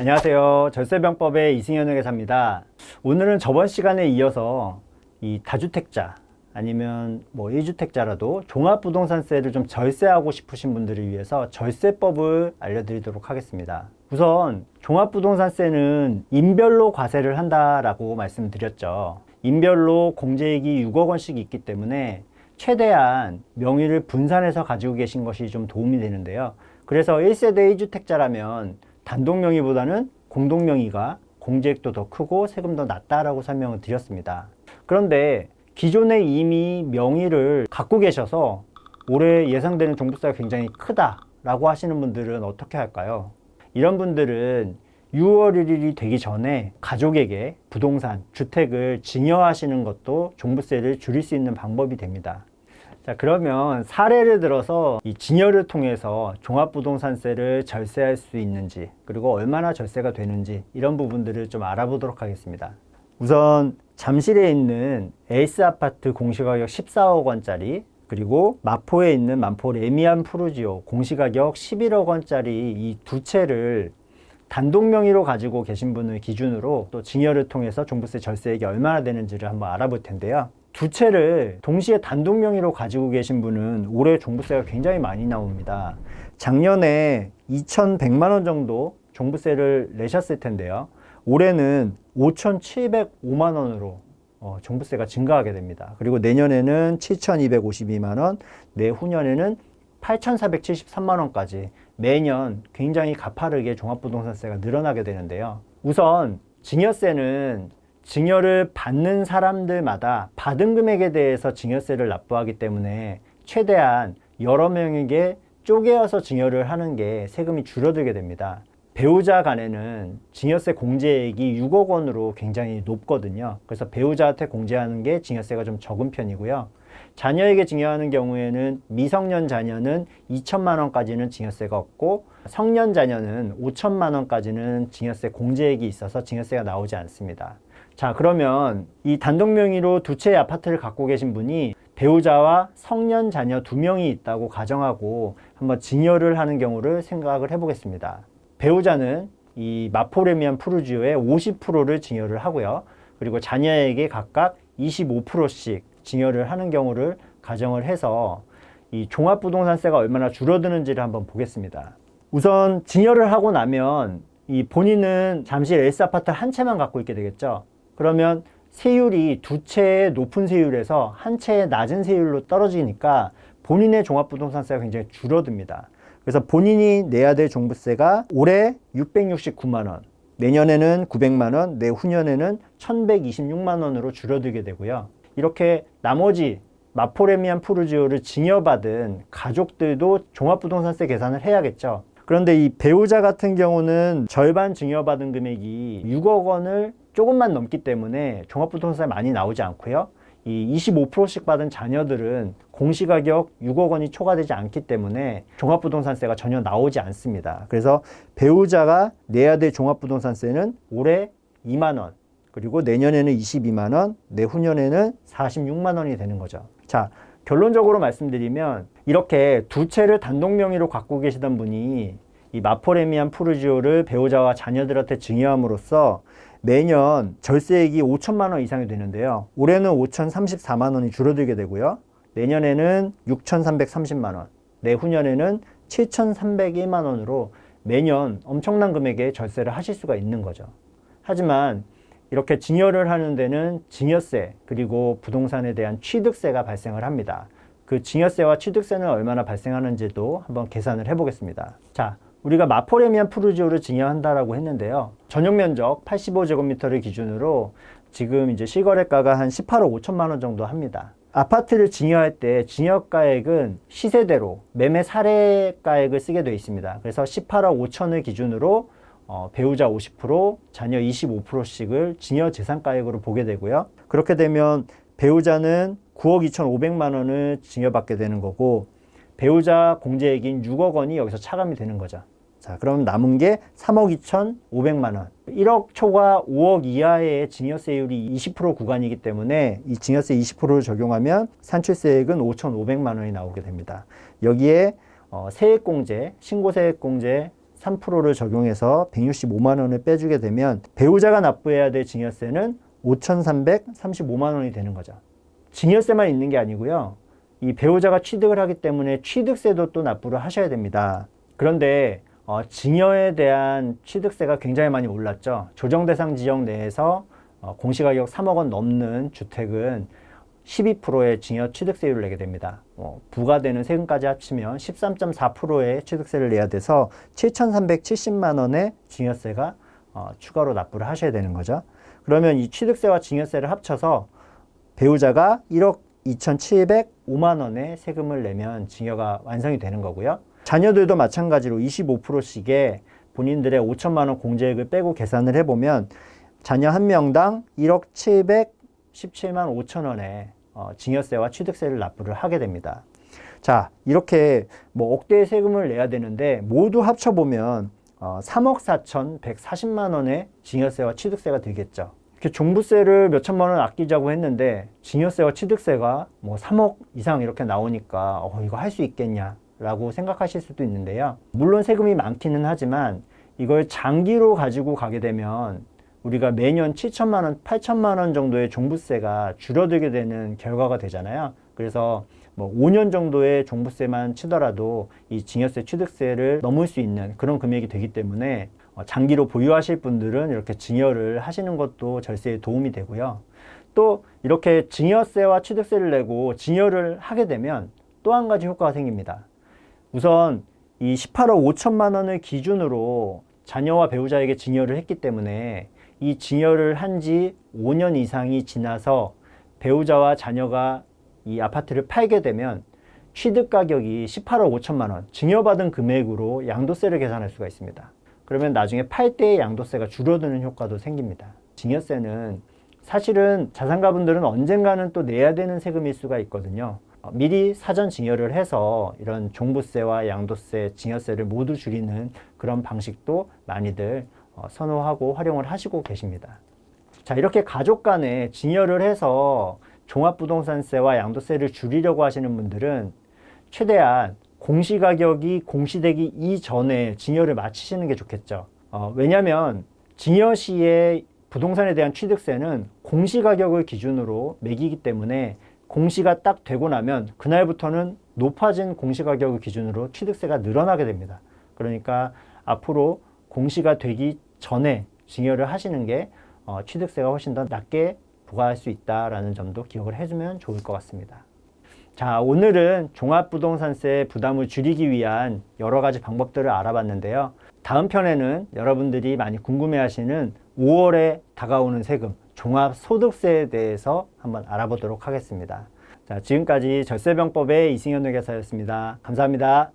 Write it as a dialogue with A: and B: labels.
A: 안녕하세요. 절세병법의 이승현 회계사입니다. 오늘은 저번 시간에 이어서 이 다주택자 아니면 뭐 1주택자라도 종합부동산세를 좀 절세하고 싶으신 분들을 위해서 절세법을 알려드리도록 하겠습니다. 우선 종합부동산세는 인별로 과세를 한다라고 말씀드렸죠. 인별로 공제액이 6억 원씩 있기 때문에 최대한 명의를 분산해서 가지고 계신 것이 좀 도움이 되는데요. 그래서 1세대 1주택자라면 단독 명의보다는 공동 명의가 공제액도 더 크고 세금도 낮다라고 설명을 드렸습니다. 그런데 기존에 이미 명의를 갖고 계셔서 올해 예상되는 종부세가 굉장히 크다라고 하시는 분들은 어떻게 할까요? 이런 분들은 6월 1일이 되기 전에 가족에게 부동산, 주택을 증여하시는 것도 종부세를 줄일 수 있는 방법이 됩니다. 자, 그러면 사례를 들어서 이 증여를 통해서 종합부동산세를 절세할 수 있는지, 그리고 얼마나 절세가 되는지, 이런 부분들을 좀 알아보도록 하겠습니다. 우선 잠실에 있는 에이스 아파트 공시가격 14억 원짜리, 그리고 마포에 있는 만포 레미안 푸르지오 공시가격 11억 원짜리 이 두 채를 단독 명의로 가지고 계신 분을 기준으로 또 증여를 통해서 종부세 절세액이 얼마나 되는지를 한번 알아볼 텐데요. 두 채를 동시에 단독 명의로 가지고 계신 분은 올해 종부세가 굉장히 많이 나옵니다. 작년에 2,100만 원 정도 종부세를 내셨을 텐데요. 올해는 5,705만 원으로 어, 종부세가 증가하게 됩니다. 그리고 내년에는 7,252만 원, 내후년에는 8,473만 원까지 매년 굉장히 가파르게 종합부동산세가 늘어나게 되는데요. 우선 증여세는 증여를 받는 사람들마다 받은 금액에 대해서 증여세를 납부하기 때문에 최대한 여러 명에게 쪼개어서 증여를 하는 게 세금이 줄어들게 됩니다. 배우자 간에는 증여세 공제액이 6억 원으로 굉장히 높거든요. 그래서 배우자한테 공제하는 게 증여세가 좀 적은 편이고요. 자녀에게 증여하는 경우에는 미성년 자녀는 2천만 원까지는 증여세가 없고 성년 자녀는 5천만 원까지는 증여세 공제액이 있어서 증여세가 나오지 않습니다. 자, 그러면 이 단독 명의로 두 채의 아파트를 갖고 계신 분이 배우자와 성년 자녀 두 명이 있다고 가정하고 한번 증여를 하는 경우를 생각을 해보겠습니다. 배우자는 이 마포레미안 푸르지오의 50%를 증여를 하고요. 그리고 자녀에게 각각 25%씩 증여를 하는 경우를 가정을 해서 이 종합부동산세가 얼마나 줄어드는지를 한번 보겠습니다. 우선 증여를 하고 나면 이 본인은 잠시 엘스 아파트 한 채만 갖고 있게 되겠죠. 그러면 세율이 두 채의 높은 세율에서 한 채의 낮은 세율로 떨어지니까 본인의 종합부동산세가 굉장히 줄어듭니다. 그래서 본인이 내야 될 종부세가 올해 669만 원, 내년에는 900만 원, 내후년에는 1126만 원으로 줄어들게 되고요. 이렇게 나머지 마포레미안 푸르지오를 증여받은 가족들도 종합부동산세 계산을 해야겠죠. 그런데 이 배우자 같은 경우는 절반 증여받은 금액이 6억 원을 조금만 넘기 때문에 종합부동산세 많이 나오지 않고요. 이 25%씩 받은 자녀들은 공시가격 6억 원이 초과되지 않기 때문에 종합부동산세가 전혀 나오지 않습니다. 그래서 배우자가 내야 될 종합부동산세는 올해 2만 원, 그리고 내년에는 22만 원, 내후년에는 46만 원이 되는 거죠. 자, 결론적으로 말씀드리면 이렇게 두 채를 단독 명의로 갖고 계시던 분이 이 마포레미안 푸르지오를 배우자와 자녀들한테 증여함으로써 매년 절세액이 5천만 원 이상이 되는데요. 올해는 5,034만 원이 줄어들게 되고요. 내년에는 6,330만 원, 내후년에는 7,301만 원으로 매년 엄청난 금액의 절세를 하실 수가 있는 거죠. 하지만 이렇게 증여를 하는 데는 증여세 그리고 부동산에 대한 취득세가 발생을 합니다. 그 증여세와 취득세는 얼마나 발생하는지도 한번 계산을 해보겠습니다. 자, 우리가 마포레미안 푸르지오를 증여한다라고 했는데요. 전용 면적 85제곱미터를 기준으로 지금 이제 실거래가가 한 18억 5천만 원 정도 합니다. 아파트를 증여할 때 증여가액은 시세대로 매매 사례가액을 쓰게 되어 있습니다. 그래서 18억 5천을 기준으로 어, 배우자 50%, 자녀 25%씩을 증여 재산가액으로 보게 되고요. 그렇게 되면 배우자는 9억 2,500만 원을 증여받게 되는 거고 배우자 공제액인 6억 원이 여기서 차감이 되는 거죠. 자, 그럼 남은 게 3억 2,500만 원. 1억 초과 5억 이하의 증여세율이 20% 구간이기 때문에 이 증여세 20%를 적용하면 산출세액은 5,500만 원이 나오게 됩니다. 여기에 어, 세액공제, 신고세액공제, 3%를 적용해서 165만 원을 빼주게 되면 배우자가 납부해야 될 증여세는 5,335만 원이 되는 거죠. 증여세만 있는 게 아니고요. 이 배우자가 취득을 하기 때문에 취득세도 또 납부를 하셔야 됩니다. 그런데 어, 증여에 대한 취득세가 굉장히 많이 올랐죠. 조정 대상 지역 내에서 어, 공시가격 3억 원 넘는 주택은 12%의 증여 취득세율을 내게 됩니다. 어, 부과되는 세금까지 합치면 13.4%의 취득세를 내야 돼서 7,370만 원의 증여세가 어, 추가로 납부를 하셔야 되는 거죠. 그러면 이 취득세와 증여세를 합쳐서 배우자가 1억 2,705만 원의 세금을 내면 증여가 완성이 되는 거고요. 자녀들도 마찬가지로 25%씩의 본인들의 5천만 원 공제액을 빼고 계산을 해보면 자녀 한 명당 1억 717만 5천 원의 어, 증여세와 취득세를 납부를 하게 됩니다. 자, 이렇게 뭐 억대의 세금을 내야 되는데 모두 합쳐보면 어, 3억 4,140만 원의 증여세와 취득세가 들겠죠. 이렇게 종부세를 몇 천만 원 아끼자고 했는데 증여세와 취득세가 뭐 3억 이상 이렇게 나오니까 어, 이거 할 수 있겠냐 라고 생각하실 수도 있는데요. 물론 세금이 많기는 하지만 이걸 장기로 가지고 가게 되면 우리가 매년 7천만 원, 8천만 원 정도의 종부세가 줄어들게 되는 결과가 되잖아요. 그래서 뭐 5년 정도의 종부세만 치더라도 이 증여세 취득세를 넘을 수 있는 그런 금액이 되기 때문에 어, 장기로 보유하실 분들은 이렇게 증여를 하시는 것도 절세에 도움이 되고요. 또 이렇게 증여세와 취득세를 내고 증여를 하게 되면 또 한 가지 효과가 생깁니다. 우선 이 18억 5천만 원을 기준으로 자녀와 배우자에게 증여를 했기 때문에 이 증여를 한 지 5년 이상이 지나서 배우자와 자녀가 이 아파트를 팔게 되면 취득 가격이 18억 5천만 원, 증여받은 금액으로 양도세를 계산할 수가 있습니다. 그러면 나중에 팔 때의 양도세가 줄어드는 효과도 생깁니다. 증여세는 사실은 자산가분들은 언젠가는 또 내야 되는 세금일 수가 있거든요. 어, 미리 사전 증여를 해서 이런 종부세와 양도세, 증여세를 모두 줄이는 그런 방식도 많이들 어, 선호하고 활용을 하시고 계십니다. 자, 이렇게 가족 간에 증여를 해서 종합부동산세와 양도세를 줄이려고 하시는 분들은 최대한 공시가격이 공시되기 이전에 증여를 마치시는 게 좋겠죠. 어, 왜냐하면 증여 시에 부동산에 대한 취득세는 공시가격을 기준으로 매기기 때문에 공시가 딱 되고 나면 그날부터는 높아진 공시가격을 기준으로 취득세가 늘어나게 됩니다. 그러니까 앞으로 공시가 되기 전에 증여를 하시는 게 어, 취득세가 훨씬 더 낮게 부과할 수 있다라는 점도 기억을 해주면 좋을 것 같습니다. 자, 오늘은 종합부동산세 부담을 줄이기 위한 여러 가지 방법들을 알아봤는데요. 다음 편에는 여러분들이 많이 궁금해하시는 5월에 다가오는 세금, 종합소득세에 대해서 한번 알아보도록 하겠습니다. 자, 지금까지 절세병법의 이승현 회계사였습니다. 감사합니다.